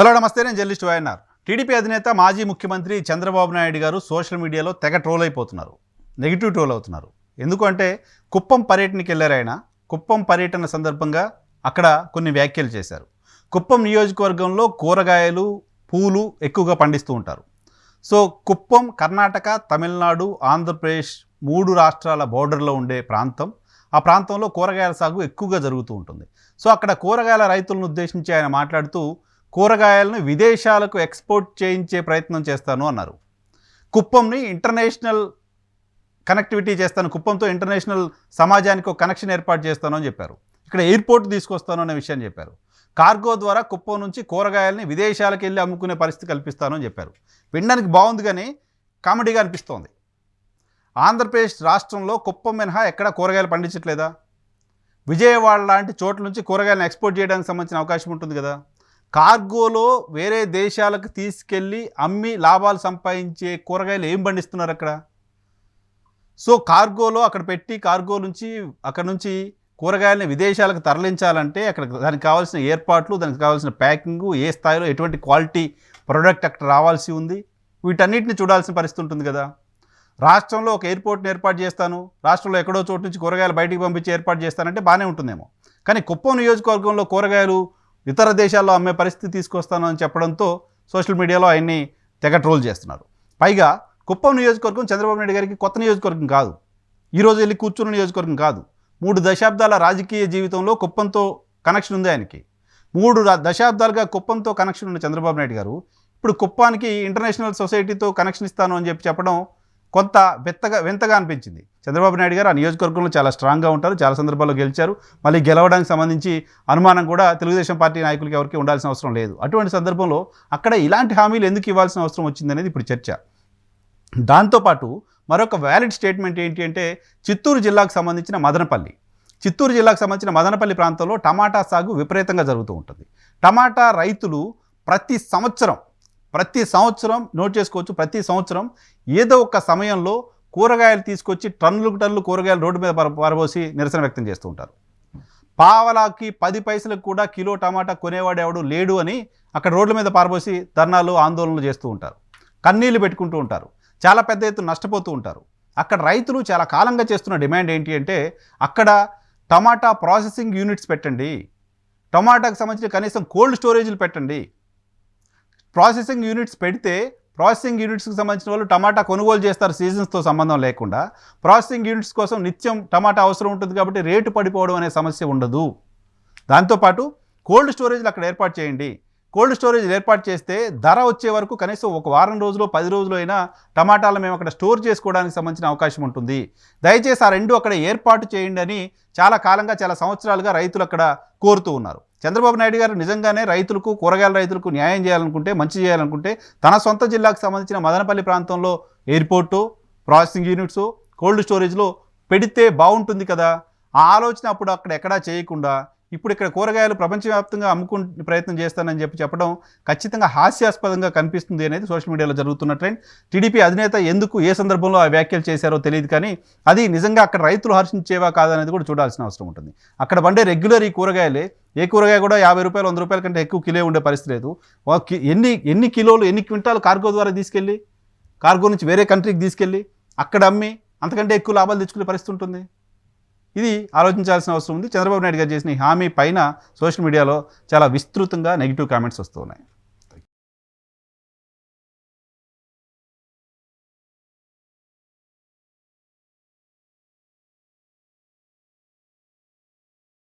Hello నమస్తే నేను journalist YNR. TDP అధినేత మాజీ ముఖ్యమంత్రి చంద్రబాబు నాయుడు గారు సోషల్ మీడియాలో తెగ ట్రోల్ అయిపోతున్నారు. నెగిటివ్ ట్రోల్ అవుతున్నారు. ఎందుకంటే కుప్పం పర్యటనకి వెళ్ళారు ఆయన. కుప్పం పర్యటన సందర్భంగా అక్కడ కొన్ని వ్యాఖ్యలు చేశారు. కుప్పం నియోజకవర్గంలో కూరగాయలు పూలు ఎక్కువగా పండిస్తూ ఉంటారు. సో కుప్పం కర్ణాటక తమిళనాడు ఆంధ్రప్రదేశ్ మూడు రాష్ట్రాల బోర్డర్లో ఉండే ప్రాంతం. ఆ ప్రాంతంలో కూరగాయల సాగు ఎక్కువగా జరుగుతూ ఉంటుంది. సో అక్కడ కూరగాయల రైతులను ఉద్దేశించి ఆయన మాట్లాడుతూ కూరగాయలను విదేశాలకు ఎక్స్పోర్ట్ చేయించే ప్రయత్నం చేస్తాను అన్నారు. కుప్పంని ఇంటర్నేషనల్ కనెక్టివిటీ చేస్తాను కుప్పంతో ఇంటర్నేషనల్ సమాజానికి ఒక కనెక్షన్ ఏర్పాటు చేస్తాను అని చెప్పారు. ఇక్కడ ఎయిర్పోర్ట్ తీసుకొస్తాను అనే విషయాన్ని చెప్పారు. కార్గో ద్వారా కుప్పం నుంచి కూరగాయలని విదేశాలకు వెళ్ళి అమ్ముకునే పరిస్థితి కల్పిస్తాను అని చెప్పారు. వినడానికి బాగుంది కానీ కామెడీగా అనిపిస్తోంది. ఆంధ్రప్రదేశ్ రాష్ట్రంలో కుప్పం మినహా ఎక్కడ కూరగాయలు పండించట్లేదా? విజయవాడ లాంటి చోట్ల నుంచి కూరగాయలను ఎక్స్పోర్ట్ చేయడానికి సంబంధించిన అవకాశం ఉంటుంది కదా? కార్గోలో వేరే దేశాలకు తీసుకెళ్ళి అమ్మి లాభాలు సంపాదించే కూరగాయలు ఏం పండిస్తున్నారు అక్కడ? సో కార్గోలో అక్కడ పెట్టి కార్గో నుంచి అక్కడ నుంచి కూరగాయలని విదేశాలకు తరలించాలంటే అక్కడ దానికి కావాల్సిన ఏర్పాట్లు దానికి కావాల్సిన ప్యాకింగు ఏ స్థాయిలో ఎటువంటి క్వాలిటీ ప్రోడక్ట్ అక్కడ రావాల్సి ఉంది? వీటన్నిటిని చూడాల్సిన పరిస్థితి ఉంటుంది కదా. రాష్ట్రంలో ఒక ఎయిర్పోర్ట్ని ఏర్పాటు చేస్తాను. రాష్ట్రంలో ఎక్కడో చోటు నుంచి కూరగాయలు బయటికి పంపించి ఏర్పాటు చేస్తానంటే బాగానే ఉంటుందేమో. కానీ కుప్పం నియోజకవర్గంలో కూరగాయలు ఇతర దేశాల్లో అమ్మే పరిస్థితి తీసుకొస్తాను అని చెప్పడంతో సోషల్ మీడియాలో ఆయన్ని తెగ ట్రోల్ చేస్తున్నారు. పైగా కుప్పం నియోజకవర్గం చంద్రబాబు నాయుడు గారికి కొత్త నియోజకవర్గం కాదు. ఈరోజు వెళ్ళి కూర్చున్న నియోజకవర్గం కాదు. మూడు దశాబ్దాల రాజకీయ జీవితంలో కుప్పంతో కనెక్షన్ ఉంది ఆయనకి. మూడు దశాబ్దాలుగా కుప్పంతో కనెక్షన్ ఉన్న చంద్రబాబు నాయుడు గారు ఇప్పుడు కుప్పానికి ఇంటర్నేషనల్ సొసైటీతో కనెక్షన్ ఇస్తాను అని చెప్పి చెప్పడం కొంత వెత్తగా వింతగా అనిపించింది. చంద్రబాబు నాయుడు గారు ఆ నియోజకవర్గంలో చాలా స్ట్రాంగ్గా ఉంటారు చాలా సందర్భాల్లో గెలిచారు. మళ్ళీ గెలవడానికి సంబంధించి అనుమానం కూడా తెలుగుదేశం పార్టీ నాయకులకి ఎవరికి ఉండాల్సిన అవసరం లేదు. అటువంటి సందర్భంలో అక్కడ ఇలాంటి హామీలు ఎందుకు ఇవ్వాల్సిన అవసరం వచ్చిందనేది ఇప్పుడు చర్చ. దాంతోపాటు మరొక వ్యాలిడ్ స్టేట్మెంట్ ఏంటి అంటే చిత్తూరు జిల్లాకు సంబంధించిన మదనపల్లి. చిత్తూరు జిల్లాకు సంబంధించిన మదనపల్లి ప్రాంతంలో టమాటా సాగు విపరీతంగా జరుగుతూ ఉంటుంది. టమాటా రైతులు ప్రతి సంవత్సరం ప్రతి సంవత్సరం నోట్ చేసుకోవచ్చు ప్రతి సంవత్సరం ఏదో ఒక సమయంలో కూరగాయలు తీసుకొచ్చి టన్నులకు టన్నులు కూరగాయలు రోడ్డు మీద పరబోసి నిరసన వ్యక్తం చేస్తూ ఉంటారు. పావలాకి పది పైసలకు కూడా కిలో టమాటా కొనేవాడు ఎవడు లేడు అని అక్కడ రోడ్ల మీద పారబోసి ధర్నాలు ఆందోళనలు చేస్తూ ఉంటారు. కన్నీళ్ళు పెట్టుకుంటూ ఉంటారు. చాలా పెద్ద ఎత్తున నష్టపోతూ ఉంటారు. అక్కడ రైతులు చాలా కాలంగా చేస్తున్న డిమాండ్ ఏంటి అంటే అక్కడ టమాటా ప్రాసెసింగ్ యూనిట్స్ పెట్టండి. టమాటాకు సంబంధించిన కనీసం కోల్డ్ స్టోరేజ్లు పెట్టండి. ప్రాసెసింగ్ యూనిట్స్ పెడితే ప్రాసెసింగ్ యూనిట్స్కి సంబంధించిన వాళ్ళు టమాటా కొనుగోలు చేస్తారు సీజన్స్తో సంబంధం లేకుండా. ప్రాసెసింగ్ యూనిట్స్ కోసం నిత్యం టమాటా అవసరం ఉంటుంది కాబట్టి రేటు పడిపోవడం అనే సమస్య ఉండదు. దాంతోపాటు కోల్డ్ స్టోరేజ్లు అక్కడ ఏర్పాటు చేయండి. కోల్డ్ స్టోరేజ్ ఏర్పాటు చేస్తే ధర వచ్చే వరకు కనీసం ఒక వారం రోజులు పది రోజులు అయినా టమాటాలు మేము అక్కడ స్టోర్ చేసుకోవడానికి సంబంధించిన అవకాశం ఉంటుంది. దయచేసి ఆ రెండు అక్కడ ఏర్పాటు చేయండి అని చాలా కాలంగా చాలా సంవత్సరాలుగా రైతులు అక్కడ కోరుతూ ఉన్నారు. చంద్రబాబు నాయుడు గారు నిజంగానే రైతులకు కూరగాయల రైతులకు న్యాయం చేయాలనుకుంటే మంచి చేయాలనుకుంటే తన సొంత జిల్లాకు సంబంధించిన మదనపల్లి ప్రాంతంలో ఎయిర్పోర్టు ప్రాసెసింగ్ యూనిట్స్ కోల్డ్ స్టోరేజ్లో పెడితే బాగుంటుంది కదా? ఆ ఆలోచన అప్పుడు అక్కడ ఎక్కడా చేయకుండా ఇప్పుడు ఇక్కడ కూరగాయలు ప్రపంచవ్యాప్తంగా అమ్ముకు ప్రయత్నం చేస్తానని చెప్పి చెప్పడం ఖచ్చితంగా హాస్యాస్పదంగా కనిపిస్తుంది అనేది సోషల్ మీడియాలో జరుగుతున్న ట్రెండ్. టీడీపీ అధినేత ఎందుకు ఏ సందర్భంలో ఆ వ్యాఖ్యలు చేశారో తెలియదు కానీ అది నిజంగా అక్కడ రైతులు హర్షించేవా కాదనేది కూడా చూడాల్సిన అవసరం ఉంటుంది. అక్కడ పండే రెగ్యులర్ ఈ కూరగాయలే ఏ కూరగాయ కూడా యాభై రూపాయలు వంద రూపాయల కంటే ఎక్కువ కిలో ఉండే పరిస్థితి లేదు. కి- ఎన్ని ఎన్ని కిలోలు ఎన్ని క్వింటాలు కార్గో ద్వారా తీసుకెళ్ళి కార్గో నుంచి వేరే కంట్రీకి తీసుకెళ్ళి అక్కడ అమ్మి అంతకంటే ఎక్కువ లాభాలు తెచ్చుకునే పరిస్థితి ఉంటుంది. ఇది ఆలోచించాల్సిన అవసరం ఉంది. చంద్రబాబు నాయుడు గారు చేసిన హామీ పైన సోషల్ మీడియాలో చాలా విస్తృతంగా నెగిటివ్ కామెంట్స్ వస్తున్నాయి